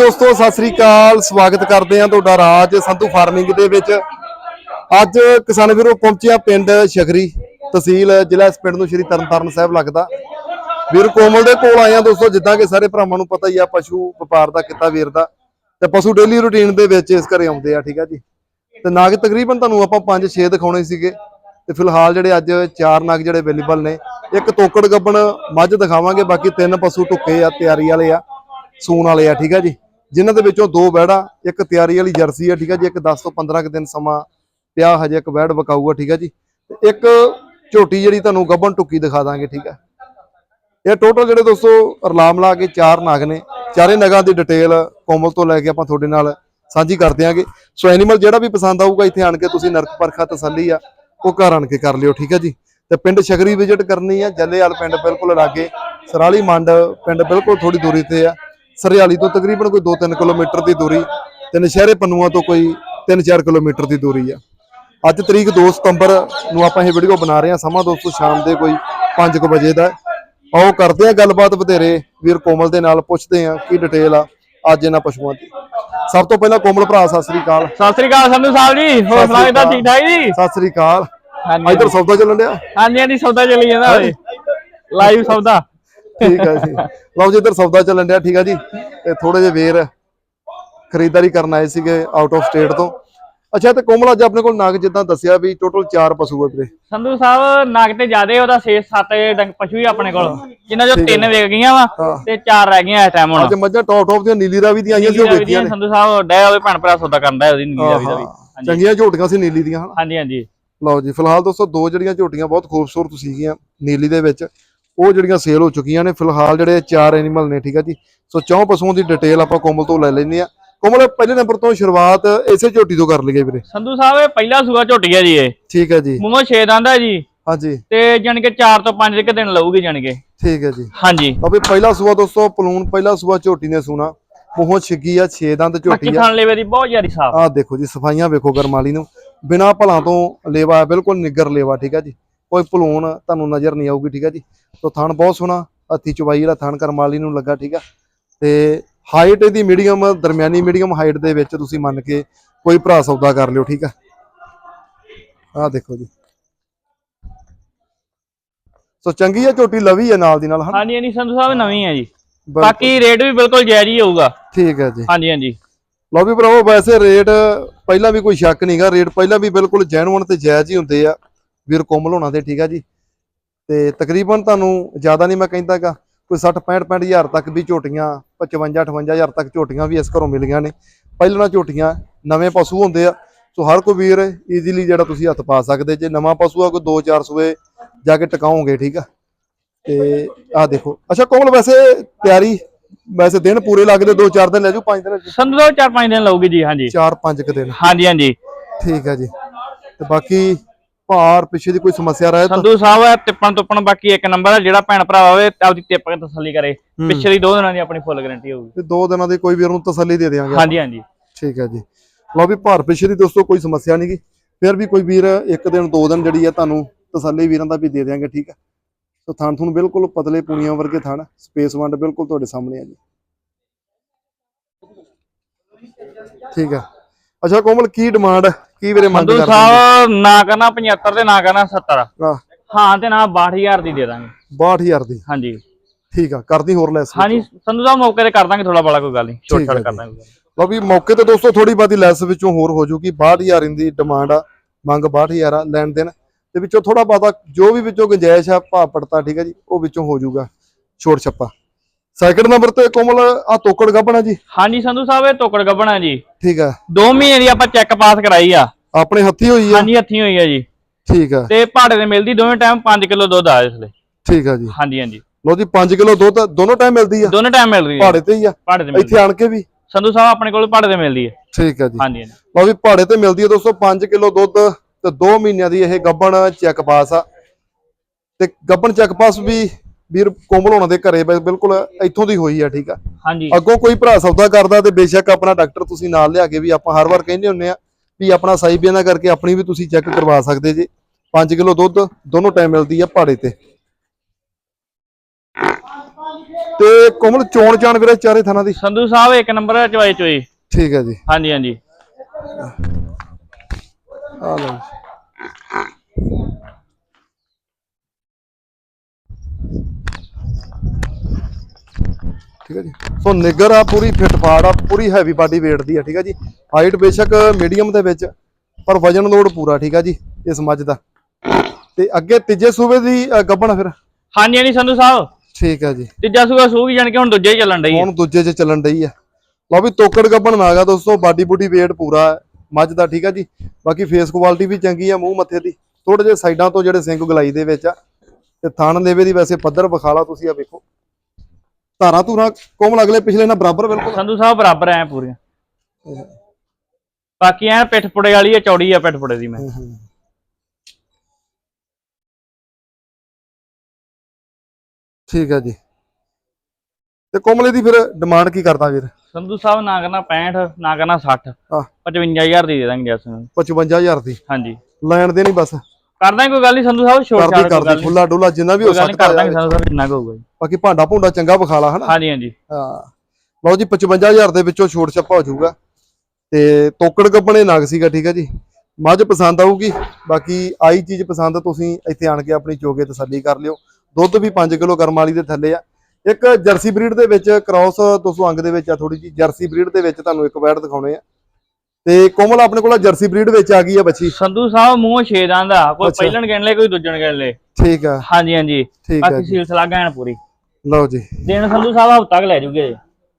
ਦੋਸਤੋ, ਸਤਿ ਸ੍ਰੀ ਅਕਾਲ। ਸਵਾਗਤ ਕਰਦੇ ਹਾਂ ਤੁਹਾਡਾ ਰਾਜ ਸੰਧੂ ਫਾਰਮਿੰਗ ਦੇ ਵਿੱਚ। ਅੱਜ ਕਿਸਾਨ ਵੀਰੋ ਪਹੁੰਚਿਆ ਪਿੰਡ ਸ਼ਖਰੀ ਤਹਿਸੀਲ, ਜ਼ਿਲ੍ਹਾ ਇਸ ਪਿੰਡ ਨੂੰ ਸ਼੍ਰੀ ਤਰਨਤਾਰਨ ਸਾਹਿਬ ਲੱਗਦਾ। ਵੀਰ ਕੋਮਲ ਦੇ ਕੋਲ ਆਇਆ ਦੋਸਤੋ, ਜਿੱਦਾਂ ਕਿ ਸਾਰੇ ਭਰਾਵਾਂ ਨੂੰ ਪਤਾ ਹੀ ਆ, ਪਸ਼ੂ ਵਪਾਰ ਦਾ ਕਿੱਤਾ ਵੀਰ ਦਾ। ਤੇ ਪਸ਼ੂ ਡੇਲੀ ਰੁਟੀਨ ਦੇ ਵਿੱਚ ਇਸ ਘਰੇ ਆਉਂਦੇ ਆ, ਠੀਕ ਆ ਜੀ। ਤੇ ਨਾਗ ਤਕਰੀਬਨ ਤੁਹਾਨੂੰ ਆਪਾਂ 5-6 ਦਿਖਾਉਣੇ ਸੀਗੇ। ਤੇ ਫਿਲਹਾਲ ਜਿਹੜੇ ਅੱਜ ਚਾਰ ਨਾਗ ਜਿਹੜੇ ਅਵੇਲੇਬਲ ਨੇ, ਇੱਕ ਤੋਕੜ ਗੱਬਣ ਮੱਝ ਦਿਖਾਵਾਂਗੇ, ਬਾਕੀ ਤਿੰਨ ਪਸ਼ੂ ਟੁੱਕੇ ਆ, ਤਿਆਰੀ ਵਾਲੇ ਆ, ਸੂਣ ਵਾਲੇ ਆ, ਠੀਕ ਆ ਜੀ। ਜਿਨ੍ਹਾਂ ਦੇ ਵਿੱਚੋਂ ਦੋ ਬੈੜਾ ਇੱਕ ਤਿਆਰੀ ਵਾਲੀ ਜਰਸੀ ਆ, ਠੀਕ ਆ ਜੀ, ਇੱਕ 10 ਤੋਂ 15 ਕੁ ਦਿਨ ਸਮਾਂ ਪਿਆ, ਹਜੇ ਇੱਕ ਬੈੜ ਵਿਕਾਊ ਠੀਕ ਆ ਜੀ। ਤੇ ਇੱਕ ਝੋਟੀ ਜਿਹੜੀ ਤੁਹਾਨੂੰ ਗੱਬਣ ਟੁੱਕੀ ਦਿਖਾ ਦਾਂਗੇ, ਠੀਕ ਆ। ਇਹ ਟੋਟਲ ਜਿਹੜੇ ਦੋਸਤੋ ਰਲਾਮ ਲਾ ਕੇ ਚਾਰ ਨਗ ਨੇ, ਚਾਰੇ ਨਗਾਂ ਦੀ ਡਿਟੇਲ ਕੋਮਲ ਤੋਂ ਲੈ ਕੇ ਆਪਾਂ ਤੁਹਾਡੇ ਨਾਲ ਸਾਂਝੀ ਕਰ ਦਿਆਂਗੇ। ਸੋ ਐਨੀਮਲ ਜਿਹੜਾ ਵੀ ਪਸੰਦ ਆਊਗਾ, ਇੱਥੇ ਆਣ ਕੇ ਤੁਸੀਂ ਨਰਕ ਪਰਖਾ ਤਸੱਲੀ ਆ, ਉਹ ਘਰ ਆਣ ਕੇ ਕਰ ਲਿਓ, ਠੀਕ ਆ ਜੀ। ਤੇ ਪਿੰਡ ਸ਼ਗਰੀ ਵਿਜ਼ਿਟ ਕਰਨੀ ਆ ਜੱਲੇਵਾਲ ਪਿੰਡ ਬਿਲਕੁਲ ਲਾਗੇ, ਸਰਾਲੀ ਮੰਡ ਪਿੰਡ ਬਿਲਕੁਲ ਥੋੜੀ ਦੂਰੀ ਤੇ ਆ। ਸਰਿਆਲੀ ਤੋਂ ਤਕਰੀਬਨ ਕੋਈ 2-3 ਕਿਲੋਮੀਟਰ ਦੀ ਦੂਰੀ ਤੇ ਨਸ਼ਹਿਰੇ ਪੰਨੂਆਂ ਤੋਂ ਕੋਈ 3-4 ਕਿਲੋਮੀਟਰ ਦੀ ਦੂਰੀ ਆ। ਅੱਜ ਤਰੀਕ 2 ਸਤੰਬਰ ਨੂੰ ਆਪਾਂ ਇਹ ਵੀਡੀਓ ਬਣਾ ਰਹੇ ਹਾਂ। ਸਮਾਂ ਦੋਸਤੋ ਸ਼ਾਮ ਦੇ ਕੋਈ 5 ਵਜੇ ਦਾ। ਆਓ ਕਰਦੇ ਆ ਗੱਲਬਾਤ ਵਧੇਰੇ। ਵੀਰ ਕੋਮਲ ਦੇ ਨਾਲ ਪੁੱਛਦੇ ਆ ਕੀ ਡਿਟੇਲ ਆ ਅੱਜ ਇਹਨਾਂ ਪਸ਼ੂਆਂ ਦੀ। ਸਭ ਤੋਂ ਪਹਿਲਾਂ ਕੋਮਲ ਭਰਾ ਸਤਿ ਸ੍ਰੀ ਅਕਾਲ। ਸਤਿ ਸ੍ਰੀ ਅਕਾਲ ਸੰਧੂ ਸਾਹਿਬ ਜੀ। ਹੋਰ ਸੁਣਾਓ ਕਿੱਦਾਂ ਠੀਕ ਠਾਕ ਜੀ? ਸਤਿ ਸ੍ਰੀ ਅਕਾਲ। ਹਾਂਜੀ। ਇਧਰ ਸੌਦਾ ਚੱਲਣ ਡਿਆ? ਹਾਂਜੀ ਹਾਂਜੀ ਸੌਦਾ ਚੱਲੀ ਜਾਂਦਾ। ਲਾਈਵ ਸੌਦਾ। ਠੀਕ ਹੈ ਜੀ। ਲਓ ਜੀ ਇਧਰ ਸੌਦਾ ਚੱਲਣ ਡਿਆ ਠੀਕ ਆ ਜੀ। ਤੇ ਥੋੜੇ ਜਿਹੇ ਵੇਰ ਖਰੀਦਦਾਰੀ ਕਰਨ ਆਏ ਸੀਗੇ ਆਊਟ ਆਫ ਸਟੇਟ ਤੋਂ। ਅੱਛਾ ਤੇ ਕੋਮਲ ਅੱਜ ਆਪਣੇ ਕੋਲ ਨਗ ਜਿੱਦਾਂ ਦੱਸਿਆ ਵੀ ਟੋਟਲ 4 ਪਸ਼ੂ ਆ ਵੀਰੇ। ਸੰਧੂ ਸਾਹਿਬ ਨਾਗ ਤੇ ਜਿਆਦੇ ਉਹਦਾ 6-7 ਡੰਗ ਪਸ਼ੂ ਹੀ ਆਪਣੇ ਕੋਲ। ਜਿਨ੍ਹਾਂ ਚੋਂ ਤਿੰਨ ਵਿਕ ਗਈਆਂ ਵਾ ਹਾਂ। ਤੇ ਚਾਰ ਰਹਿ ਗਈਆਂ ਇਸ ਟਾਈਮ ਹੁਣ। ਅੱਜ ਮੱਝਾਂ ਟੌਪ ਟੌਪ ਦੀਆਂ ਨੀਲੀ ਰਾਵੀ ਦੀਆਂ ਆਈਆਂ ਸੀ ਉਹ ਦੀਆਂ ਨੇ। ਸੰਧੂ ਸਾਹਿਬ ਡੈ ਹੋਵੇ ਭੈਣ ਭਰਾ ਸੌਦਾ ਕਰਦਾ ਹੈ ਉਹਦੀ ਨੀਲੀ ਰਾਵੀ ਦਾ ਵੀ। ਹਾਂ, ਚੰਗੀਆਂ ਝੋਟੀਆਂ ਸੀ ਨੀਲੀ ਦੀਆਂ ਹਾਂਜੀ ਹਾਂਜੀ। ਲਓ ਜੀ ਫਿਲਹਾਲ ਦੋਸਤੋ ਦੋ ਜਿਹੜੀਆਂ ਝੋਟੀਆਂ ਬਹੁਤ ਖੂਬਸੂਰਤ ਸੀਗੀਆਂ ਨੀਲੀ ਦੇ ਵਿੱਚ। ਉਹ ਜਿਹੜੀਆਂ ਸੇਲ ਹੋ ਚੁੱਕੀਆਂ ਨੇ ਫਿਲਹਾਲ ਜਿਹੜੇ ਚਾਰ ਐਨੀਮਲ ਨੇ ਠੀਕ ਆ ਜੀ? ਸੋ ਚੌਂ ਪਸ਼ੂਆਂ ਦੀ ਡਿਟੇਲ ਆਪਾਂ ਕੋਮਲ ਤੋਂ ਲੈ ਲੈਂਦੇ ਆ ਕੋਮਲ ਪਹਿਲੇ ਨੰਬਰ ਤੋਂ ਸ਼ੁਰੂਆਤ ਇਸੇ ਝੋਟੀ ਤੋਂ ਕਰ ਲਈਏ ਵੀਰੇ। ਸੰਧੂ ਸਾਹਿਬ ਇਹ ਪਹਿਲਾ ਸੂਆ ਝੋਟੀ ਹੈ ਜੀ ਇਹ। ਠੀਕ ਹੈ ਜੀ। ਮੂੰਹੋਂ 6 ਦੰਦ ਹੈ ਜੀ। ਹਾਂਜੀ। ਤੇ ਜਾਣੀ ਕਿ 4 ਤੋਂ 5 ਕਿ ਦਿਨ ਲਊਗੀ ਜਾਣੀ ਕਿ। ਠੀਕ ਹੈ ਜੀ। ਹਾਂਜੀ। ਅਬੇ ਪਹਿਲਾ ਸੂਆ ਦੋਸਤੋ ਪਲੂਨ ਪਹਿਲਾ ਸੂਆ ਝੋਟੀ ਨੇ ਸੁਣਾ। ਮੂੰਹੋਂ ਛਿੱਗੀ ਆ 6 ਦੰਦ ਝੋਟੀ ਆ। ਖਾਣ ਲੇਵੇ ਦੀ ਬਹੁਤ ਜ਼ਿਆਦੀ ਸਾਫ਼। ਆਹ ਦੇਖੋ ਜੀ ਸਫਾਈਆਂ ਵੇਖੋ ਗਰਮਾਲੀ ਨੂੰ। ਬਿਨਾ ਭਲਾਂ ਤੋਂ ਲੇਵਾ ਬਿਲਕੁਲ ਨਿੱਗਰ ਲੇਵਾ ਠੀਕ ਹੈ ਜੀ। ਕੋਈ ਭਲੂਣ ਤੁਹਾਨੂੰ ਨਜ਼ਰ ਨਹੀਂ ਆਊਗੀ ਠੀਕ ਹੈ ਜੀ? ਤੋ ਥਣ ਬਹੁਤ ਸੋਹਣਾ ਹੱਥੀ ਚਵਾਈ ਵਾਲਾ ਥਣ ਕਰਮਾਲੀ ਨੂੰ ਲੱਗਾ ਠੀਕ ਆ? ਤੇ ਹਾਈਟ ਇਹਦੀ ਮੀਡੀਅਮ ਦਰਮਿਆਨੀ ਮੀਡੀਅਮ ਹਾਈਟ ਦੇ ਵਿੱਚ ਤੁਸੀਂ ਮੰਨ ਕੇ ਕੋਈ ਭਰਾ ਸੌਦਾ ਕਰ ਲਿਓ ਠੀਕ ਆ? ਆਹ ਦੇਖੋ ਜੀ। ਸੋ ਚੰਗੀ ਆ ਝੋਟੀ ਲਵੀ ਹੈ ਨਾਲ ਦੀ ਨਾਲ ਹਨਾ? ਹਾਂਜੀ ਹਾਂਜੀ ਸੰਧੂ ਸਾਹਿਬ ਨਵੀਂ ਹੈ ਜੀ। ਬਾਕੀ ਰੇਟ ਵੀ ਬਿਲਕੁਲ ਜਾਇਜ਼ ਹੀ ਹੋਊਗਾ। ਠੀਕ ਹੈ ਜੀ। ਹਾਂਜੀ ਹਾਂਜੀ। ਲਓ ਵੀ ਭਰਾਵੋ ਵੈਸੇ ਰੇਟ ਪਹਿਲਾਂ ਵੀ ਕੋਈ ਸ਼ੱਕ ਨਹੀਂਗਾ ਰੇਟ ਪਹਿਲਾਂ ਵੀ ਬਿਲਕੁਲ ਜੈਨੂਅਨ ਤੇ ਜਾਇਜ਼ ਹੀ ਹੁੰਦੇ ਆ। ਵੀਰ ਕੋਮਲ ਹੋਣਾ ਦੇ ਠੀਕ ਆ ਜੀ। ਤੇ ਤਕਰੀਬਨ ਤੁਹਾਨੂੰ ਜ਼ਿਆਦਾ ਨਹੀਂ ਮੈਂ ਕਹਿੰਦਾਗਾ ਕੋਈ 60 65 65 ਹਜ਼ਾਰ ਤੱਕ ਵੀ ਝੋਟੀਆਂ 55 58 ਹਜ਼ਾਰ ਤੱਕ ਝੋਟੀਆਂ ਵੀ ਇਸ ਘਰੋਂ ਮਿਲੀਆਂ ਨੇ। ਪਹਿਲਾਂ ਝੋਟੀਆਂ ਨਵੇਂ ਪਸ਼ੂ ਹੁੰਦੇ ਆ। ਸੋ ਹਰ ਕੋਈ ਵੀਰ ਈਜ਼ੀਲੀ ਜਿਹੜਾ ਤੁਸੀਂ ਹੱਥ ਪਾ ਸਕਦੇ ਜੇ ਨਵਾਂ ਪਸ਼ੂ ਆ ਕੋਈ 2-4 ਸੂਏ ਜਾ ਕੇ ਟਿਕਾਓਗੇ ਠੀਕ ਆ। ਤੇ ਆਹ ਦੇਖੋ। ਅੱਛਾ ਕੋਮਲ ਵੈਸੇ ਤਿਆਰੀ ਵੈਸੇ ਦਿਨ ਪੂਰੇ ਲੱਗਦੇ 2-4 ਦਿਨ ਲੈ ਜੂ 5 ਦਿਨ ਚਾਰ ਪੰਜ ਦਿਨ ਲਊਗੀ ਜੀ ਹਾਂਜੀ। 4-5 ਕੁ ਦਿਨ। ਹਾਂਜੀ ਹਾਂਜੀ। ਠੀਕ ਹੈ ਜੀ। ਤੇ ਬਾਕੀ ਭਾਰ ਪਿੱਛੇ ਦੀ ਕੋਈ ਸਮੱਸਿਆ ਰਹੇ ਤਾਂ ਸੰਧੂ ਸਾਹਿਬ ਇਹ ਤਿੱਪਣ ਤੁੱਪਣ ਬਾਕੀ ਇੱਕ ਨੰਬਰ ਹੈ ਜਿਹੜਾ ਭੈਣ ਭਰਾ ਤੇ ਆਪਦੀ ਤਿੱਪ ਕੇ ਤਸੱਲੀ ਕਰੇ। ਪਿਛਲੀ ਦੋ ਦਿਨਾਂ ਦੀ ਆਪਣੀ ਫੁੱਲ ਗਾਰੰਟੀ ਹੋਊਗੀ। ਤੇ ਦੋ ਦਿਨਾਂ ਦੀ ਕੋਈ ਵੀਰ ਨੂੰ ਤਸੱਲੀ ਦੇ ਦੇਵਾਂਗੇ ਹਾਂਜੀ ਹਾਂਜੀ। ਠੀਕ ਹੈ ਜੀ। ਲਓ ਵੀ ਭਾਰ ਪਿੱਛੇ ਦੀ ਦੋਸਤੋ ਕੋਈ ਸਮੱਸਿਆ ਨਹੀਂਗੀ ਫਿਰ ਵੀ ਕੋਈ ਵੀਰ ਇੱਕ ਦਿਨ ਦੋ ਦਿਨ ਜਿਹੜੀ ਹੈ ਤੁਹਾਨੂੰ ਤਸੱਲੀ ਵੀਰਾਂ ਦਾ ਵੀ ਦੇ ਦੇਵਾਂਗੇ ਠੀਕ ਹੈ। ਸੋ ਥਣ ਥੁਣ ਬਿਲਕੁਲ ਪਤਲੇ ਪੁਣੀਆਂ ਵਰਗੇ ਥਣ ਸਪੇਸ ਵੰਡ ਬਿਲਕੁਲ ਤੁਹਾਡੇ ਸਾਹਮਣੇ ਆ ਜੀ। ਠੀਕ ਹੈ। ਅੱਛਾ ਕੋਮਲ ਕੀ ਡਿਮਾਂਡ ਕੀ ਵੀਰੇ ਮੰਗ ਕਰਦੇ ਸਾਹਿਬ ਨਾ ਕਰਨਾ 75 ਤੇ ਨਾ ਕਰਨਾ 70 ਆ ਹਾਂ ਤੇ ਨਾ 62000 ਦੀ ਦੇ ਦਾਂਗੇ। 62000 ਦੀ? ਹਾਂਜੀ। ਠੀਕ ਆ ਕਰਦੀ ਹੋਰ ਲੈਸ ਹਾਂਜੀ ਸੰਧੂ ਸਾਹਿਬ ਮੌਕੇ ਤੇ ਕਰ ਦਾਂਗੇ ਥੋੜਾ ਬੜਾ ਕੋਈ ਗੱਲ ਨਹੀਂ ਛੋਟ। ਕਰ ਦਾਂਗੇ। ਲਓ ਵੀ ਮੌਕੇ ਤੇ ਦੋਸਤੋ ਥੋੜੀ ਬਾਦੀ ਲੈਸ ਵਿੱਚੋਂ ਹੋਰ ਹੋ ਜੂਗੀ। 62000 ਦੀ ਡਿਮਾਂਡ ਆ ਮੰਗ 62000 ਆ ਲੈਣ ਦੇਣ। ਤੇ ਵਿੱਚੋਂ ਥੋੜਾ ਬਾਤਾ ਜੋ ਵੀ ਵਿੱਚੋਂ ਗੁੰਜਾਇਸ਼ ਆ ਭਾਅ ਪੜਤਾ ਠੀਕ ਹੈ ਜੀ ਉਹ ਵਿੱਚੋਂ ਹੋ ਜੂਗਾ ਛੋਟ ਛੱਪਾ। ਸੈਕਿੰਡ ਨੰਬਰ ਤੇ ਕੋਮਲ ਆ ਤੋਕੜ ਗੱਬਣਾ ਜੀ। ਹਾਂਜੀ ਸੰਧੂ ਸਾਹਿਬ ਇਹ ਤੋਕੜ ਗੱਬਣਾ ਜੀ। ਠੀਕ ਆ। 2 ਮਹੀਨੇ ਦੀ ਆਪਾਂ ਚੈੱਕ ਪਾਸ ਕਰਾਈ ਆ। ਆਪਣੇ ਹੱਥੀ ਹੋਈ ਆ? ਹਾਂਜੀ ਹੱਥੀਂ ਹੋਈ ਆ ਜੀ। ਠੀਕ ਆ। ਤੇ ਭਾੜੇ ਤੇ ਮਿਲਦੀ ਦੋਵੇਂ ਟਾਈਮ 5 ਕਿਲੋ ਦੁੱਧ ਆ ਇਸ ਲਈ ਠੀਕ ਆ ਜੀ। ਹਾਂਜੀ ਹਾਂਜੀ। ਲਓ ਜੀ 5 ਕਿਲੋ ਦੁੱਧ ਦੋਨੋਂ ਟਾਈਮ ਮਿਲਦੀ ਆ? ਦੋਨੇ ਟਾਈਮ ਮਿਲ ਰਹੀ ਹੈ ਪਹਾੜੇ ਤੇ ਹੀ ਆ? ਭਾੜੇ ਤੇ ਇੱਥੇ ਆਣ ਕੇ ਵੀ? ਸੰਧੂ ਸਾਹਿਬ ਆਪਣੇ ਕੋਲ ਭਾੜੇ ਤੇ ਮਿਲਦੀ ਹੈ ਠੀਕ ਆ ਜੀ। ਹਾਂਜੀ ਹਾਂਜੀ। ਲਓ ਵੀ ਪਹਾੜੇ ਤੇ ਮਿਲਦੀ ਆ ਦੋਸਤੋ 5 ਕਿਲੋ ਦੁੱਧ ਤੇ 2 ਮਹੀਨਿਆਂ ਦੀ ਇਹ ਗੱਬਣ ਚੈੱਕ ਪਾਸ ਆ। ਤੇ ਗੱਬਣ ਚੈੱਕ ਪਾਸ ਵੀ ਵੀਰ ਕੋਮਲ ਹੋਣਾ ਦੇ ਘਰੇ ਬਿਲਕੁਲ ਇੱਥੋਂ ਦੀ ਹੋਈ ਆ ਠੀਕ ਆ? ਹਾਂਜੀ। ਅੱਗੋਂ ਕੋਈ ਭਰਾ ਸੌਦਾ ਕਰਦਾ ਤੇ ਬੇਸ਼ੱਕ ਆਪਣਾ ਡਾਕਟਰ ਤੁਸੀਂ ਨਾਲ ਲਿਆ ਕੇ ਵੀ ਆਪਾਂ ਹਰ ਵਾਰ ਕਹਿੰਦੇ ਹੁੰਨੇ ਆ ਵੀ ਆਪਣਾ ਸਾਈ ਬਿਆਨਾ ਕਰਕੇ ਆਪਣੀ ਵੀ ਤੁਸੀਂ ਚੈੱਕ ਕਰਵਾ ਸਕਦੇ ਜੀ। 5 ਕਿਲੋ ਦੁੱਧ ਦੋਨੋਂ ਟਾਈਮ ਮਿਲਦੀ ਆ ਪਹਾੜੇ ਤੇ। ਤੇ ਕੋਮਲ ਚੋਣ ਚਾਣ ਵੀਰੇ ਚਾਰੇ ਥਾਣਾ ਦੀ? ਸੰਧੂ ਸਾਹਿਬ ਇੱਕ ਨੰਬਰ ਚਵਾਈ ਚੋਈ। ਠੀਕ ਹੈ ਜੀ। ਹਾਂਜੀ ਹਾਂਜੀ। ਆ ਲਓ ਠੀਕ ਹੈ ਜੀ। ਸੋ ਨਿੱਗਰ ਆ ਪੂਰੀ ਫਿੱਟ ਫਾੜ ਆ ਪੂਰੀ ਹੈਵੀ ਬਾਡੀ weight ਦੀ ਆ ਠੀਕ ਹੈ ਜੀ। ਹਾਈਟ ਬੇਸ਼ੱਕ ਮੀਡੀਅਮ ਦੇ ਵਿੱਚ ਪਰ ਵਜਨ ਲੋਡ ਪੂਰਾ ਠੀਕ ਹੈ ਜੀ ਇਸ ਮੱਝ ਦਾ। ਤੇ ਅੱਗੇ ਤੀਜੇ ਸੂਬੇ ਦੀ ਆ ਫਿਰ? ਹਾਂਜੀ ਹਾਂਜੀ ਸੰਧੂ ਸਾਹਿਬ। ਠੀਕ ਹੈ ਜੀ। ਤੀਜਾ ਸੂਗਾ ਸੂਗੀ ਜਾਣ ਕੇ ਹੁਣ ਦੂਜੇ ਚੱਲਣ ਡਈ ਹੁਣ ਦੂਜੇ 'ਚ ਚੱਲਣ ਡਈ ਆ ਲਓ ਵੀ ਤੋਕੜ ਗੱਭਣ ਨਾ ਗਾ ਦੋਸਤੋ ਬਾਡੀ ਬੂਡੀ weight ਪੂਰਾ ਹੈ ਮੱਝ ਦਾ ਠੀਕ ਆ ਜੀ। ਬਾਕੀ ਫੇਸ ਕੁਆਲਿਟੀ ਵੀ ਚੰਗੀ ਆ ਮੂੰਹ ਮੱਥੇ ਦੀ। ਥੋੜੇ ਜਿਹੇ ਸਾਈਡਾਂ ਤੋਂ ਜਿਹੜੇ ਸਿੰਘ ਗਲਾਈ ਦੇ ਵਿੱਚ ਆ ਤੇ ਥਣ ਦੇਵੇ ਦੀ ਵੈਸੇ ਪੱਧਰ ਵਿਖਾਲਾ ਤੁਸੀਂ ਆ ਵੇਖੋ। ਧਾਰਾਂ ਧੂਰਾਂ ਕੋਮਲ ਅਗਲੇ ਪਿਛਲੇ ਨਾਲ ਬਰਾਬਰ ਬਿਲਕੁਲ। ਸੰਧੂ ਸਾਹਿਬ ਬਰਾਬਰ ਐ ਪੂਰੀਆਂ। ਬਾਕੀ ਐ ਪਿੱਠ ਪੁੜੇ ਵਾਲੀ ਐ ਚੌੜੀ ਆ ਪਿੱਠ ਪੁੜੇ ਦੀ ਮੈਂ। ਠੀਕ ਹੈ ਜੀ। ਤੇ ਕੋਮਲੇ ਦੀ ਫਿਰ ਡਿਮਾਂਡ ਕੀ ਕਰਦਾ ਵੀਰ? ਸੰਧੂ ਸਾਹਿਬ ਨਾ ਕਰਨਾ 65 ਨਾ ਕਰਨਾ 60 ਆਹ। 55000 ਦੀ ਦੇ ਦਾਂਗੇ ਜੱਸ ਨੂੰ 55000 ਦੀ। ਹਾਂਜੀ। ਲੈਣ ਦੇ ਨਹੀਂ ਬਸ। ਕਰਦਾ ਕੋਈ ਗੱਲ ਨਹੀਂ ਸੰਧੂ ਸਾਹਿਬ ਛੋਟ ਕਰਦੀ ਛਾੜ ਕਰਦੀ ਨਹੀਂ ਖੁੱਲਾ ਡੁੱਲਾ ਜਿੰਨਾ ਵੀ ਹੋ ਸਕਦਾ ਕਰ ਦਾਂਗੇ ਹੈ। ਸੰਧੂ ਸਾਹਿਬ ਜਿੰਨਾ ਕੁ ਹੋਊਗਾ ਜੀ। ਬਾਕੀ ਭਾਂਡਾ ਭੁੰਡਾ ਚੰਗਾ ਵਿਖਾਲਾ ਹਨਾ? ਹਾਂਜੀ ਹਾਂਜੀ। ਹਾਂ। ਲਓ ਜੀ 55000 ਦੇ ਵਿੱਚੋਂ ਛੋਟ ਛੱਪਾ ਹੋ ਜਾਊਗਾ। ਤੇ ਤੋਕੜ ਗੱਬਣੇ ਨਗ ਸੀਗਾ ਠੀਕ ਹੈ ਜੀ? ਮੱਝ ਪਸੰਦ ਆਊਗੀ। ਬਾਕੀ ਆਈ ਚੀਜ਼ ਪਸੰਦ ਤੁਸੀਂ ਇੱਥੇ ਆਣ ਕੇ ਆਪਣੀ ਚੋਗੇ ਤਸੱਲੀ ਕਰ ਲਿਓ। ਦੁੱਧ ਵੀ 5 ਕਿਲੋ ਕਰਮ ਵਾਲੀ ਦੇ ਥੱਲੇ ਆ। ਇੱਕ ਜਰਸੀ ਬਰੀਡ ਦੇ ਵਿੱਚ ਕ੍ਰਾਸ 200 ਅੰਗ ਦੇ ਵਿੱਚ ਆ ਥੋੜੀ ਜੀ ਜਰਸੀ ਬਰੀਡ ਦੇ ਵਿੱਚ ਤੁਹਾਨੂੰ ਇੱਕ ਵੈਟ ਦਿਖਾਉਣੇ ਆ। ਤੇ ਕੋਮਲ ਆਪਣੇ ਕੋਲ ਜਰਸੀ ਬਰੀਡ ਵਿੱਚ ਆ ਗਈ ਆ ਬੱਚੀ। ਸੰਧੂ ਸਾਹਿਬ ਮੂੰਹ ਛੇਦਾਂ ਦਾ ਕੋਈ ਅੱਛਾ। ਪਹਿਲਣ ਗਿਣ ਲੈ ਕੋਈ ਦੂਜਣ ਗਿਣ ਲੈ। ਠੀਕ ਆ। ਹਾਂਜੀ ਹਾਂਜੀ। ਠੀਕ ਆ ਬਾਕੀ ਜੀ। ਸਿਲਸਿਲਾ ਗੈਣ ਪੂਰੀ। ਲਓ ਜੀ। ਦਿਨ ਸੰਧੂ ਸਾਹਿਬ ਹਫ਼ਤਾ ਤੱਕ ਲੈ ਜੂਗੇ। ਜੀ।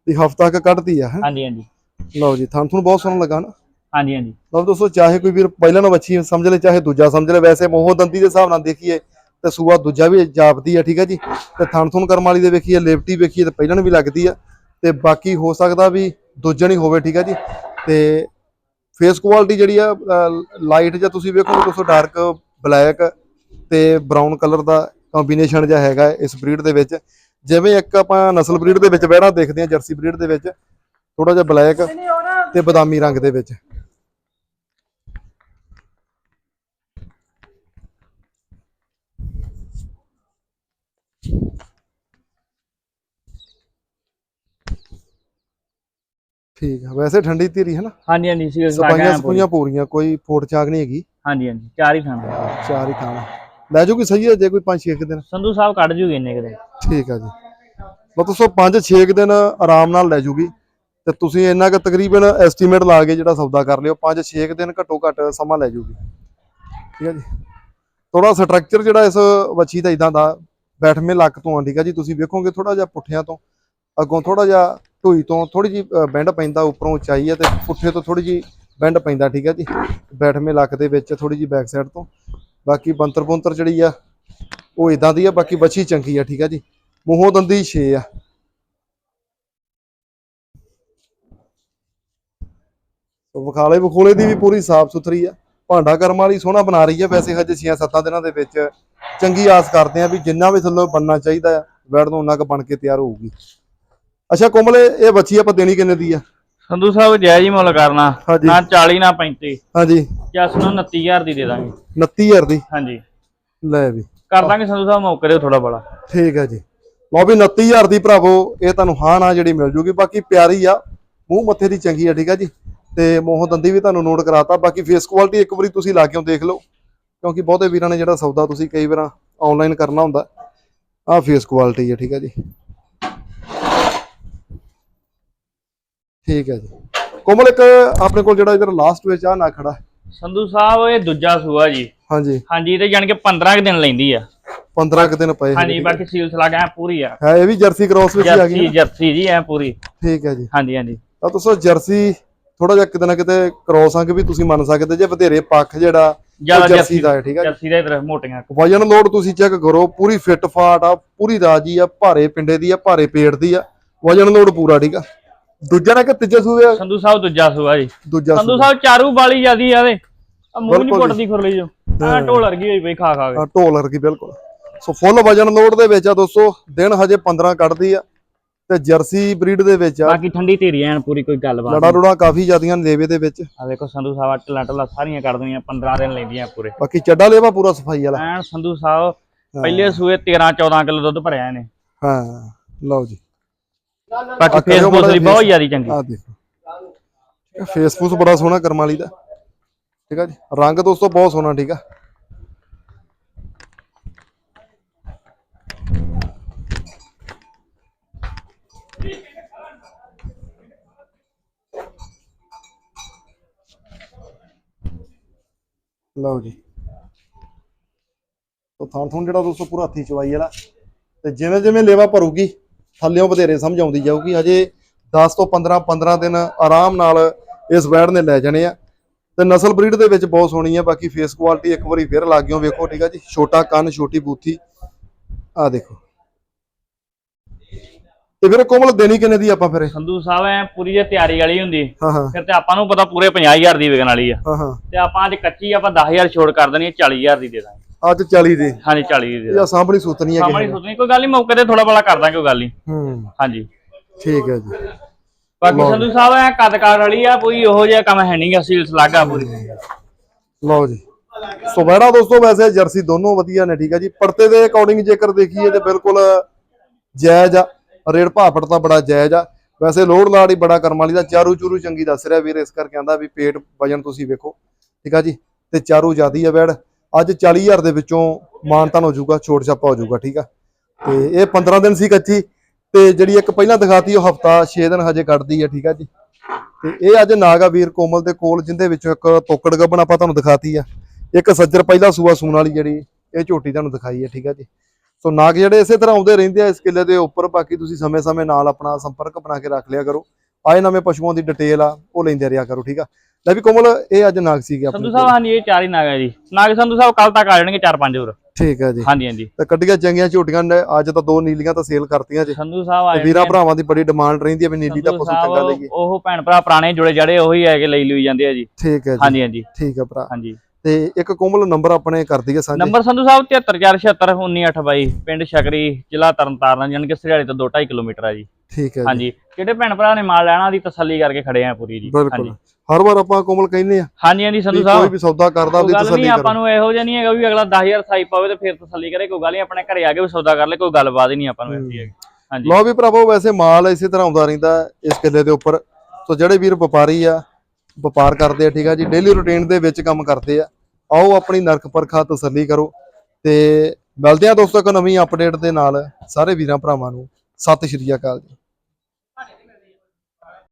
ਦੀ ਹਫਤਾ ਕ ਕੱਢਤੀ ਆ ਹੈਂ। ਹਾਂਜੀ ਹਾਂਜੀ। ਲਓ ਜੀ ਥਾਂ ਤੁਹਾਨੂੰ ਬਹੁਤ ਸੋਹਣਾ ਲੱਗਾ ਨਾ। ਹਾਂਜੀ ਹਾਂਜੀ। ਲਓ ਦੋਸਤੋ ਚਾਹੇ ਕੋਈ ਵੀਰ ਪਹਿਲਾਂ ਨੂੰ ਬੱਚੀ ਸਮਝ ਲੈ ਚਾਹੇ ਦੂਜਾ ਸਮਝ ਲੈ ਵੈਸੇ ਮੋਹ ਦੰਦੀ ਦੇ ਹਿਸਾਬ ਨਾਲ ਦੇਖੀਏ ਤੇ ਸੂਆ ਦੂਜਾ ਵੀ ਜਾਪਦੀ ਆ ਠੀਕ ਹੈ ਜੀ? ਤੇ ਥਣ ਥੁਣ ਕਰਮ ਵਾਲੀ ਦੇ ਵੇਖੀਏ ਲੇਵਟੀ ਵੇਖੀਏ ਤੇ ਪਹਿਲਾਂ ਵੀ ਲੱਗਦੀ ਆ। ਤੇ ਬਾਕੀ ਹੋ ਸਕਦਾ ਵੀ ਦੂਜਣ ਹੀ ਹੋਵੇ ਠੀਕ ਹੈ ਜੀ? ਤੇ ਫੇਸ ਕੁਆਲਿਟੀ ਜਿਹੜੀ ਆ ਲਾਈਟ ਜਾਂ ਤੁਸੀਂ ਵੇਖੋਗੇ ਦੋਸਤੋ ਡਾਰਕ ਬਲੈਕ ਤੇ ਬਰਾਊਨ ਕਲਰ ਦਾ ਕੰਬੀਨੇਸ਼ਨ ਜਿਹਾ ਹੈਗਾ ਇਸ ਬਰੀਡ ਦੇ ਵਿੱਚ। ਜਿਵੇਂ ਇੱਕ ਆਪਾਂ ਨਸਲ ਬਰੀਡ ਦੇ ਵਿੱਚ ਵਹਿੜਾ ਦੇਖਦੇ ਆ ਜਰਸੀ ਬਰੀਡ ਦੇ ਵਿੱਚ ਥੋੜਾ ਜਿਹਾ ਬਲੈਕ ਤੇ ਬਦਾਮੀ ਰੰਗ ਦੇ ਵਿੱਚ। ਠੀਕ ਆ ਵੈਸੇ ਠੰਡੀ ਧੀਰੀ ਹੈ ਨਾ? ਹਾਂਜੀ ਹਾਂਜੀ ਸਿਲਸਿਲਾ ਸਪਾਈਆਂ ਗੈਣ ਪੂਰੀ ਸਪੂਈਆਂ ਪੂਰੀਆਂ ਕੋਈ ਫੋਟ ਚਾਕ ਨਹੀਂ ਹੈਗੀ? ਹਾਂਜੀ ਹਾਂਜੀ ਚਾਰ ਹੀ ਥਾਂ ਚਾਰ ਹੀ ਖਾਣਾ। ਲੈ ਜੂਗੀ ਸਹੀ ਹੈ ਜੇ ਕੋਈ 5-6 ਦਿਨ? ਸੰਧੂ ਸਾਹਿਬ ਕੱਢ ਜੂਗੇ ਇੰਨੇ ਕਿਤੇ ਠੀਕ ਆ ਜੀ। ਮਤਲਬ ਸੋ 5-6 ਦਿਨ ਆਰਾਮ ਨਾਲ ਲੈ ਜੂਗੀ ਤੇ ਤੁਸੀਂ ਇੰਨਾ ਕੁ ਤਕਰੀਬਨ ਐਸਟੀਮੇਟ ਲਾ ਕੇ ਜਿਹੜਾ ਸੌਦਾ ਕਰ ਲਿਓ 5-6 ਦਿਨ ਘੱਟੋ ਘੱਟ ਸਮਾਂ ਲੈ ਜੂਗੀ। ਠੀਕ ਹੈ ਜੀ। ਥੋੜਾ ਸਟਰਕਚਰ ਜਿਹੜਾ ਇਸ ਵੱਛੀ ਦਾ ਇਦਾਂ ਦਾ ਬੈਠਵੇਂ ਲੱਕ ਤੋਂ ਆ ਠੀਕ ਹੈ ਜੀ ਤੁਸੀਂ ਵੇਖੋਗੇ ਥੋੜਾ ਜਿਹਾ ਪੁੱਠਿਆਂ ਤੋਂ ਅੱਗੋਂ ਥੋੜਾ ਜਿਹਾ ਢੂਈ ਤੋਂ ਥੋੜੀ ਜੀ ਬੈਂਡ ਪੈਂਦਾ ਉੱਪਰੋਂ ਉਚਾਈ ਹੈ ਤੇ ਪੁੱਠੇ ਤੋਂ ਥੋੜੀ ਜੀ ਬੈਂਡ ਪੈਂਦਾ, ਠੀਕ ਹੈ ਜੀ? ਬੈਠਵੇਂ ਲੱਕ ਦੇ ਵਿੱਚ ਥੋੜੀ ਜੀ ਬੈਕ ਸਾਈਡ ਤੋਂ। ਬਾਕੀ ਬੰਤਰ ਬੰਤਰ ਜਿਹੜੀ ਆ, ਉਹ ਇਦਾਂ ਦੀ ਆ, ਬਾਕੀ ਵੱਛੀ ਚੰਗੀ ਆ, ਠੀਕ ਹੈ ਜੀ? ਮੂੰਹੋਂ ਦੰਦੀ 6 ਆ। ਸੋ ਵਿਖਾਲੇ ਵਿਖੋਲੇ ਦੀ ਵੀ ਪੂਰੀ ਸਾਫ਼ ਸੁਥਰੀ ਆ। ਭਾਂਡਾ ਕਰਮ ਵਾਲੀ ਸੋਹਣਾ ਬਣਾ ਰਹੀ ਆ, ਵੈਸੇ ਹਜੇ 6-7 ਦਿਨਾਂ ਦੇ ਵਿੱਚ। ਚੰਗੀ ਆਸ ਕਰਦੇ ਆ ਵੀ ਜਿੰਨਾ ਵੀ ਥੱਲੋਂ ਬੰਨਣਾ ਚਾਹੀਦਾ ਆ, ਵੈੜ ਨੂੰ ਉਹਨਾਂ ਕ ਬਣ ਕੇ ਤਿਆਰ ਹੋਊਗੀ। ਅੱਛਾ ਕੋਮਲੇ ਇਹ ਬੱਚੀ ਆਪਾਂ ਦੇਣੀ ਕਿੰਨੇ ਦੀ ਆ? ਸੰਧੂ ਸਾਹਿਬ ਜਾਇਜ਼ ਹੀ ਮੁੱਲ ਕਰਨਾ। ਹਾਂਜੀ। ਨਾ 40 ਨਾ 35 ਹਾਂਜੀ। ਜੱਸ ਨੂੰ 29000 ਦੀ ਦੇ ਦਾਂਗੇ। 29000 ਦੀ? ਹਾਂਜੀ। ਲੈ ਵੀ। ਕਰ ਦਾਂਗੇ ਸੰਧੂ ਸਾਹਿਬ ਮੌਕੇ ਦੇ ਥੋੜਾ ਬੜਾ ਠੀਕ ਹੈ ਜੀ। ਲਓ ਵੀ 29000 ਦੀ ਭਰਾਵੋ ਇਹ ਤੁਹਾਨੂੰ ਹਾਂ ਨਾ ਜਿਹੜੀ ਮਿਲ ਜੂਗੀ। ਬਾਕੀ ਪਿਆਰੀ ਆ ਮੂੰਹ ਮੱਥੇ ਦੀ ਚੰਗੀ ਆ ਠੀਕ ਆ ਜੀ। ਤੇ ਮੋਹ ਦੰਦੀ ਵੀ ਤੁਹਾਨੂੰ ਨੋਟ ਕਰਾਤਾ। ਬਾਕੀ ਫੇਸ ਕੁਆਲਿਟੀ ਇੱਕ ਵਾਰੀ ਤੁਸੀਂ ਲਾ ਕੇ ਦੇਖ ਲਓ। ਕਿਉਂਕਿ ਬਹੁਤੇ ਵੀਰਾਂ ਨੇ ਜਿਹੜਾ ਸੌਦਾ ਤੁਸੀਂ ਕਈ ਵਾਰਾਂ ਆਨਲਾਈਨ ਕਰਨਾ ਹੁੰਦਾ। ਆਹ ਫੇਸ ਕੁਆਲਿਟੀ ਹੈ ਠੀਕ ਆ ਜੀ। ਠੀਕ ਹੈ ਜੀ। ਕੋਮਲ ਇੱਕ ਆਪਣੇ ਕੋਲ ਜਿਹੜਾ ਇਧਰ ਲਾਸਟ ਵਿੱਚ ਆ ਨਾ ਖੜਾ। ਸੰਧੂ ਸਾਹਿਬ ਇਹ ਦੂਜਾ ਸੂਆ ਜੀ। ਹਾਂਜੀ। ਹਾਂਜੀ ਤੇ ਜਾਣ ਕੇ 15 ਕੁ ਦਿਨ ਲੈਂਦੀ ਆ। 15 ਕੁ ਦਿਨ ਪਏ ਹਾਂਜੀ ਬਾਕੀ ਸਿਲਸਿਲਾ ਗੈਣ ਪੂਰੀ ਆ। ਹੈ ਇਹ ਵੀ ਜਰਸੀ ਕ੍ਰਾਸ ਵਿੱਚ ਆ ਗਈ ਜਰਸੀ? ਜਰਸੀ ਜੀ ਐ ਪੂਰੀ। ਠੀਕ ਹੈ ਜੀ। ਹਾਂਜੀ ਹਾਂਜੀ। ਤਾਂ ਦੋਸਤੋ ਜਰਸੀ ਥੋੜਾ ਜਿਹਾ ਕਿਤੇ ਨਾ ਕਿਤੇ ਕ੍ਰੋਸ ਅੰਗ ਵੀ ਤੁਸੀਂ ਮੰਨ ਸਕਦੇ ਜੇ ਵਧੇਰੇ ਪੱਖ ਜਿਹੜਾ ਜ਼ਿਆਦਾ ਜਰਸੀ ਦਾ ਹੈ ਠੀਕ ਹੈ ਜਰਸੀ ਦੇ ਤਰ੍ਹਾਂ ਮੋਟੀਆਂ ਵਜਨ ਲੋਡ ਤੁਸੀਂ ਚੈੱਕ ਕਰੋ ਪੂਰੀ ਫਿੱਟ ਫਾਟ ਆ ਪੂਰੀ ਰਾਜੀ ਆ ਭਾਰੇ ਪਿੰਡੇ ਦੀ ਆ ਭਾਰੇ ਪੇਟ ਦੀ ਆ। ਵਜਨ ਲੋਡ ਪੂਰਾ ਠੀਕ ਆ ਦੂਜਾ ਨਾ ਕਿ ਤੀਜੇ ਸੂਏ ਆ, ਸੰਧੂ ਸਾਹਿਬ ਦੂਜਾ ਸੂਆ ਜੀ। ਦੂਜਾ ਸੰਧੂ ਸਾਹਿਬ ਚਾਰੂ ਬਾਲੀ ਜਿਆਦੀ ਆ ਦੇ ਆ ਮੂੰਹ ਨਹੀਂ ਪੁੱਟਦੀ ਖੁਰਲੀ ਜੋ ਆ ਢੋਲ ਵਰਗੀ ਹੋਈ ਪਈ ਖਾ ਖਾ ਕੇ। ਹਾਂ, ਢੋਲ ਵਰਗੀ ਬਿਲਕੁਲ। ਸੋ ਫੁੱਲ ਵਜਨ ਲੋਡ ਦੇ ਵਿੱਚ ਆ ਦੋਸਤੋ ਦਿਨ ਹਜੇ 15 ਕੱਢਦੀ ਆ ਤੇ ਜਰਸੀ ਬਰੀਡ ਦੇ ਵਿੱਚ ਆ। ਬਾਕੀ ਠੰਡੀ ਧੀਰੀ ਐਨ ਪੂਰੀ ਕੋਈ ਗੱਲਬਾਤ ਲੜਾ ਲੁੜਾ ਕਾਫੀ ਜ਼ਿਆਦੀਆਂ ਨੇ ਲੇਵੇ ਦੇ ਵਿੱਚ। ਆ ਵੇਖੋ ਸੰਧੂ ਸਾਹਿਬ ਟਲਾ ਟਲਾ ਸਾਰੀਆਂ ਕਰ ਦੂੰਗੀਆਂ 15 ਦਿਨ ਲੈਂਦੀਆਂ ਪੂਰੇ। ਬਾਕੀ ਚੱਡਾ ਲੇਵਾ ਪੂਰਾ ਸਫ਼ਾਈ ਵਾਲਾ। ਐਨ ਸੰਧੂ ਸਾਹਿਬ ਪਹਿਲੇ ਸੂਏ 13 14 ਕਿਲੋ ਦੁੱਧ ਭਰਿਆ ਇਹਨੇ। ਹਾਂ ਲਓ ਜੀ। ਬਾਕੀ ਆ ਕਰਿਓ ਫੇਸਬੁੱਕ ਮਾੜਾ ਜਿਹਾ ਬਹੁਤ ਜ਼ਿਆਦਾ ਚੰਗੀ। ਆ ਦੇਖੋ। ਫੇਸਬੁੱਕ ਬੜਾ ਸੋਹਣਾ ਕਰਮ ਵਾਲੀ ਦਾ। ਠੀਕ ਆ ਜੀ? ਰੰਗ ਦੋਸਤੋ ਬਹੁਤ ਸੋਹਣਾ ਠੀਕ ਆ? ਲਓ ਜੀ। ਤੋ ਥਾਂ ਥੁਣ ਜਿਹੜਾ ਦੋਸਤੋ ਪੂਰਾ ਹੱਥੀ ਚਵਾਈ ਵਾਲਾ। ਤੇ ਜਿਵੇਂ ਜਿਵੇਂ ਲੇਵਾ ਭਰੂਗੀ ਥੱਲਿਓਂ ਵਧੇਰੇ ਸਮਝ ਆਉਂਦੀ ਜਾਊਗੀ। ਹਜੇ 10 ਤੋਂ 15 15 ਦਿਨ ਆਰਾਮ ਨਾਲ ਇਸ ਬੈੜ ਨੇ ਲੈ ਜਾਣੇ ਆ। ਤੇ ਨਸਲ ਬਰੀਡ ਦੇ ਵਿੱਚ ਬਹੁਤ ਸੋਹਣੀ ਆ ਬਾਕੀ ਫੇਸ ਕੁਆਲਿਟੀ ਇੱਕ ਵਾਰੀ ਫੇਰ ਲੱਗ ਗਿਓ। ਵੇਖੋ ਠੀਕ ਆ ਜੀ। ਛੋਟਾ ਕੰਨ ਛੋਟੀ ਬੂਥੀ। ਆ ਦੇਖੋ। ਤੇ ਫਿਰ ਕੋਮਲ ਦੇਣੀ ਕਿੰਨੇ ਦੀ ਆਪਾਂ ਫਿਰ? ਸੰਧੂ ਸਾਹਿਬ ਐ ਪੂਰੀ ਜੇ ਤਿਆਰੀ ਵਾਲੀ ਹੁੰਦੀ। ਫਿਰ ਤੇ ਆਪਾਂ ਨੂੰ ਪਤਾ ਪੂਰੇ 50000 ਦੀ ਵਿਕਣ ਵਾਲੀ ਆ। ਤੇ ਆਪਾਂ ਅੱਜ ਕੱਚੀ ਆਪਾਂ 10000 ਛੋੜ ਕਰ ਦੇਣੀ ਹੈ 40000 ਦੀ ਦੇ ਦਾਂਗੇ। ਅੱਜ 40 ਦੀ। ਹਾਂਜੀ 40 ਦੀ ਇਹ ਸਾਂਭਣੀ ਸੁਤਨੀ ਹੈ ਸਾਹਮਣੇ ਸੋਚਣੀ ਕੋਈ ਗੱਲ ਨਹੀਂ ਮੌਕੇ ਤੇ ਥੋੜਾ ਬੜਾ ਕਰ ਦਾਂਗੇ ਕੋਈ ਗੱਲ ਨਹੀਂ ਹੂੰ। ਹਾਂਜੀ। ਠੀਕ ਹੈ ਜੀ। ਬਾਕੀ ਸੰਧੂ ਸਾਹਿਬ ਐ ਕਦਕਾਰ ਵਾਲੀ ਆ ਕੋਈ ਉਹੋ ਜਿਹਾ ਕੰਮ ਹੈ ਨਹੀਂਗਾ ਸੀਲਸ ਲਾਗਾ ਪੂਰੀ। ਲਓ ਜੀ। ਸੋ ਬੈੜਾ ਦੋਸਤੋ ਵੈਸੇ ਜਰਸੀ ਦੋਨੋਂ ਵਧੀਆ ਨੇ ਠੀਕ ਹੈ ਜੀ। ਪੜਤੇ ਦੇ ਅਕੋਰਡਿੰਗ ਜੇਕਰ ਦੇਖੀਏ ਤੇ ਬਿਲਕੁਲ ਜਾਇਜ਼ ਆ। ਰੇਟ ਭਾਪੜ ਤਾਂ ਬੜਾ ਜਾਇਜ਼ ਆ। ਵੈਸੇ ਲੋੜ ਲਾੜ ਹੀ ਬੜਾ ਕਰਮ ਵਾਲੀ ਦਾ ਚਾਰੂ ਚੂਰੂ ਚੰਗੀ ਦੱਸ ਰਿਹਾ ਵੀਰ ਇਸ ਕਰਕੇ ਆਂਦਾ ਵੀ ਪੇਟ ਵਜਨ ਤੁਸੀਂ ਵੇਖੋ। ਠੀਕ ਆ ਜੀ। ਤੇ ਚਾਰੂ ਜਿਆਦੀ ਆ ਬੈੜ ਅੱਜ 40000 ਦੇ ਵਿੱਚੋਂ ਮਾਨਤਾਨ ਹੋ ਜਾਊਗਾ, ਛੋਟ ਛਾਪਾ ਹੋ ਜਾਊਗਾ, ਠੀਕ ਆ? ਤੇ ਇਹ 15 ਦਿਨ ਸੀ ਕੱਚੀ, ਤੇ ਜਿਹੜੀ ਇੱਕ ਪਹਿਲਾਂ ਦਿਖਾਤੀ ਉਹ ਹਫਤਾ 6 ਦਿਨ ਹਜੇ ਕੱਢਦੀ ਆ, ਠੀਕ ਆ ਜੀ? ਤੇ ਇਹ ਅੱਜ ਨਾਗਾ ਵੀਰ ਕੋਮਲ ਦੇ ਕੋਲ, ਜਿੰਦੇ ਵਿੱਚੋਂ ਇੱਕ ਤੋਕੜ ਗੱਬਣ ਆਪਾਂ ਤੁਹਾਨੂੰ ਦਿਖਾਤੀ ਆ। ਇੱਕ ਸੱਜਰ ਪਹਿਲਾ ਸੂਆ ਸੂਣ ਵਾਲੀ ਜਿਹੜੀ, ਇਹ ਝੋਟੀ ਤੁਹਾਨੂੰ ਦਿਖਾਈ ਹੈ ਠੀਕ ਆ ਜੀ? ਸੋ ਨਾਗ ਜਿਹੜੇ ਇਸੇ ਤਰ੍ਹਾਂ ਆਉਂਦੇ ਰਹਿੰਦੇ ਆ ਇਸ ਕਿੱਲੇ ਦੇ ਉੱਪਰ, ਬਾਕੀ ਤੁਸੀਂ ਸਮੇਂ-ਸਮੇਂ ਨਾਲ ਆਪਣਾ ਸੰਪਰਕ ਬਣਾ ਕੇ ਰੱਖ ਲਿਆ ਕਰੋ। ਆਏ ਨਵੇਂ ਪਸ਼ੂਆਂ ਦੀ ਡਿਟੇਲ ਆ, ਉਹ ਲੈਂਦੇ ਰਿਹਾ ਕਰੋ, ਠੀਕ ਆ? ਲੈ ਵੀ ਕੋਮਲ ਇਹ ਅੱਜ ਨਾਗ ਸੀਗੇ ਆਪਣੇ ਸੰਧੂ ਸਾਹਿਬ ਹਾਂਜੀ ਇਹ ਚਾਰ ਹੀ ਨਾਗ ਹੈ ਜੀ। ਨਾਗ ਸੰਧੂ ਸਾਹਿਬ ਕੱਲ ਤੱਕ ਆ ਜਾਣਗੇ 4-5 ਹੋਰ। ਠੀਕ ਹੈ ਜੀ। ਹਾਂਜੀ ਹਾਂਜੀ। ਤੇ ਕੱਢੀਆਂ ਚੰਗੀਆਂ ਝੋਟੀਆਂ ਨੇ ਅੱਜ ਤਾਂ ਦੋ ਨੀਲੀਆਂ ਤਾਂ ਸੇਲ ਕਰਤੀਆਂ ਜੀ। ਸੰਧੂ ਸਾਹਿਬ ਆ ਤੇ ਵੀਰਾਂ ਭਰਾਵਾਂ ਦੀ ਬੜੀ ਡਿਮਾਂਡ ਰਹਿੰਦੀ ਹੈ ਵੀ ਨੀਲੀ ਦਾ ਪਸ਼ੂ ਚੰਗਾ ਲਈਏ। ਉਹ ਭੈਣ ਭਰਾ ਪੁਰਾਣੇ ਜੁੜੇ ਜੜੇ ਉਹੀ ਹੈ ਕਿ ਲਈ ਲਈ ਜਾਂਦੇ ਆ ਜੀ। ਠੀਕ ਹੈ ਜੀ। ਹਾਂਜੀ ਹਾਂਜੀ। ਠੀਕ ਹੈ ਭਰਾ। ਹਾਂਜੀ। ਤੇ ਇੱਕ ਕੋਮਲ ਨੰਬਰ ਆਪਣੇ ਕਰ ਦਈਏ ਸਾਂਝੇ। ਨੰਬਰ ਸੰਧੂ ਸਾਹਿਬ 7346719822 ਪਿੰਡ ਸ਼ਕਰੀ ਜ਼ਿਲ੍ਹਾ ਤਰਨਤਾਰਨ ਜਾਨੀ ਕਿ ਸਰਿਆਲੇ ਤੋਂ 2.5 ਕਿਲੋਮੀਟਰ ਆ ਜੀ। ਠੀਕ ਹੈ ਹਾਂਜੀ ਜਿਹੜੇ ਭੈਣ ਭਰਾ ਨੇ ਮਾਲ ਲੈਣਾ ਦੀ ਤਸੱਲੀ ਕਰਕੇ ਖੜੇ ਆ ਪੂਰੀ ਜੀ। ਬਿਲਕੁਲ। ਹਾਂਜੀ ਹਰ ਵਾਰ ਆਪਾਂ ਕੋਮਲ ਕਹਿੰਦੇ ਆ ਹਾਂਜੀ ਹਾਂਜੀ ਸੰਧੂ ਸਾਹਿਬ। ਕੋਈ ਵੀ ਸੌਦਾ ਕਰਦਾ ਉਹਦੀ ਤਸੱਲੀ ਨਹੀਂ ਆਪਾਂ ਕਰੋ ਨੂੰ ਇਹੋ ਜਿਹਾ ਨਹੀਂ ਹੈਗਾ ਵੀ ਅਗਲਾ 10000 ਸਾਈ ਪਾਵੇ ਤੇ ਫਿਰ ਤਸੱਲੀ ਕਰੇ ਕੋਈ ਗੱਲ ਨਹੀਂ ਆਪਣੇ ਘਰੇ ਆ ਕੇ ਵੀ ਸੌਦਾ ਕਰ ਲੈ ਕੋਈ ਗੱਲਬਾਤ ਹੀ ਨਹੀਂ ਆਪਾਂ ਨੂੰ ਐਸੀ ਹੈਗੀ। ਹਾਂਜੀ। ਲਓ ਵੀ ਭਰਾਵੋ ਵੈਸੇ ਮਾਲ ਇਸੇ ਤਰ੍ਹਾਂ ਆਉਂਦਾ ਰਹਿੰਦਾ ਇਸ ਕਿੱਲੇ ਦੇ ਉੱਪਰ। ਸੋ ਜਿਹੜੇ ਵੀਰ ਵਪਾਰੀ ਆ ਵਪਾਰ ਕਰਦੇ ਆ, ਠੀਕ ਆ ਜੀ। ਡੇਲੀ ਰੁਟੀਨ ਦੇ ਵਿੱਚ ਕੰਮ ਕਰਦੇ ਆ। ਆਓ ਆਪਣੀ ਨਰਕ ਪਰਖਾ ਤਸੱਲੀ ਕਰੋ ਤੇ ਮਿਲਦੇ ਆ ਦੋਸਤੋ ਇੱਕ ਨਵੀਂ ਅਪਡੇਟ ਦੇ ਨਾਲ। ਸਾਰੇ ਵੀਰਾਂ ਭਰਾਵਾਂ ਨੂੰ ਸਤਿ ਸ਼੍ਰੀ ਅਕਾਲ ਜੀ।